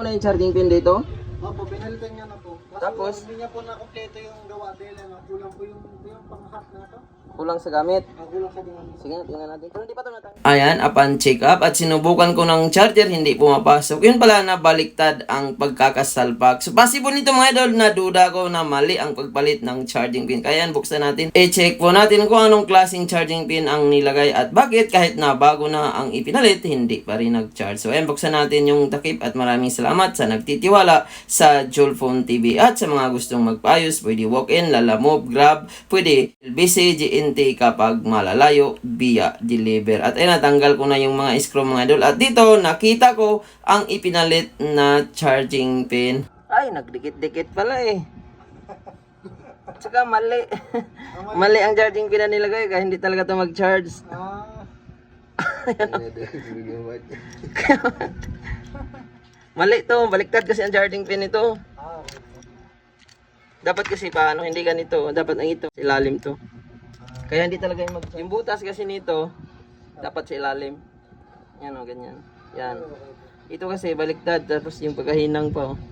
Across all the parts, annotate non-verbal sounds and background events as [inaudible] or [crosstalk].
Ano na yung charging pin dito? Opo, pinalitan niya na po. Tapos? hindi niya po na kompleto yung gawa dahil ano, kulang po yung, yung pang-hat na to. Kulang sa gamit. Ah, kulang sa ginamit. Sige, tingnan natin. Pero hindi pa ito natanggal. Ayan, upon check up at sinubukan ko ng charger, hindi pumapasok. Yun pala na baliktad ang pagkakasalpak. So, possible nito mga idol na duda ko na mali ang pagpalit ng charging pin. Kaya yan, buksan natin. E-check po natin kung anong klaseng charging pin ang nilagay at bakit kahit na bago na ang ipinalit, hindi pa rin nag-charge. So, ayan, buksan natin yung takip at maraming salamat sa nagtitiwala sa Jolphone TV. At sa mga gustong magpaayos, pwede walk-in, lalamove, grab, pwede LBC, GNT kapag malalayo via deliver. At ayun, natanggal ko na yung mga screw mga idol. At dito, nakita ko ang ipinalit na charging pin. Ay, nagdikit-dikit pala eh. Tsaka mali. [laughs] mali ang charging pin na nilagay kaya hindi talaga ito mag-charge. Ah, [laughs] Mali to, baliktad kasi ang charging pin nito. Dapat kasi paano, hindi ganito. Dapat ang ito, ilalim to. Kaya hindi talaga yung mag... Yung butas kasi nito, dapat sa ilalim. Yan o, ganyan. Yan. Ito kasi baliktad, tapos yung pagkahinang pa. oh.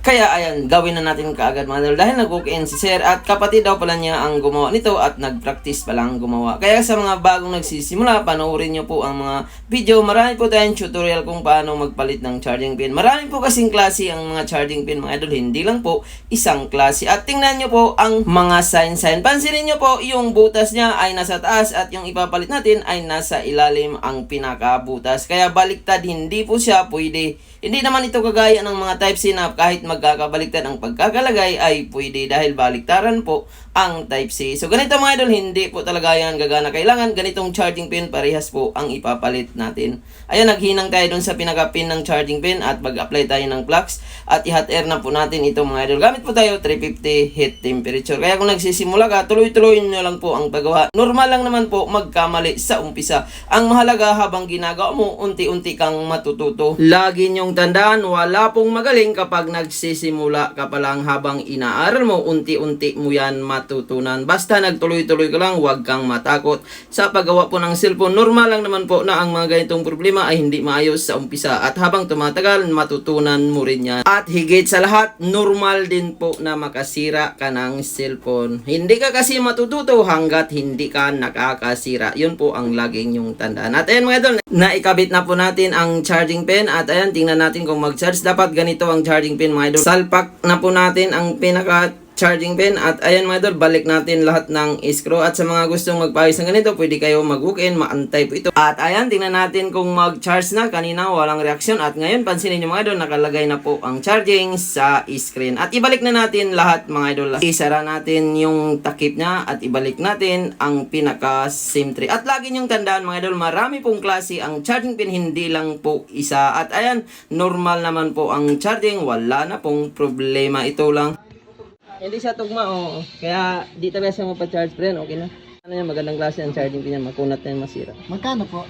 Kaya ayan, gawin na natin kaagad mga idol dahil nag-walk-in si Sir at kapatid daw pala niya ang gumawa nito at nag-practice pa lang gumawa. Kaya sa mga bagong nagsisimula, panoorin nyo po ang mga video. Marami po tayong tutorial kung paano magpalit ng charging pin. Marami po kasing klase ang mga charging pin mga idol, hindi lang po isang klase. At tingnan nyo po ang mga sign-sign. Pansinin nyo po yung butas niya ay nasa taas at yung ipapalit natin ay nasa ilalim ang pinakabutas. Kaya baliktad, hindi po siya pwede. Hindi naman ito kagaya ng mga type C na kahit magkakabaliktad ang pagkakalagay ay pwede dahil baliktaran po ang type C. So ganito mga idol, hindi po talaga yan gagana. Kailangan ganitong charging pin parehas po ang ipapalit natin. Ayan, naghinang tayo dun sa pinaka-pin ng charging pin at mag-apply tayo ng flux at i-hot air na po natin ito mga idol. Gamit po tayo 350 heat temperature. Kaya kung nagsisimula ka, tuloy-tuloy nyo lang po ang paggawa. Normal lang naman po magkamali sa umpisa. Ang mahalaga habang ginagawa mo, unti-unti kang matututo. Lagi nyong tandaan, wala pong magaling kapag nagsisimula ka pa lang habang inaaral mo, unti-unti mo yan matutunan. Basta nagtuloy-tuloy ka lang, huwag kang matakot. Sa paggawa po ng cellphone, normal lang naman po na ang mga ganitong problema ay hindi maayos sa umpisa. At habang tumatagal, matutunan mo rin yan. At higit sa lahat, normal din po na makasira ka ng cellphone. Hindi ka kasi matututo hanggat hindi ka nakakasira. Yun po ang laging yung tandaan. At ayan mga idol, naikabit na po natin ang charging pin. At ayan, tingnan natin kung mag-charge. Dapat ganito ang charging pin mga idol. Salpak na po natin ang pinaka charging pin at ayan mga idol balik natin lahat ng screw. At sa mga gustong magpaayos ng ganito pwede kayo mag walk in maantay po ito. At ayan tingnan natin kung mag charge na. Kanina walang reaksyon. At ngayon pansinin nyo mga idol nakalagay na po ang charging sa screen. At ibalik na natin lahat mga idol. Isara natin yung takip niya at ibalik natin ang pinaka SIM tray at lagi nyong tandaan mga idol marami pong klase ang charging pin hindi lang po isa. At ayan normal naman po ang charging. Wala na pong problema. Ito lang hindi siya tugma, oo. Kaya di talaga siya mapacharge, friend. Okay na. Ano yan, magandang klase ang charging pin niya. Makunat na yan, masira. magkano po?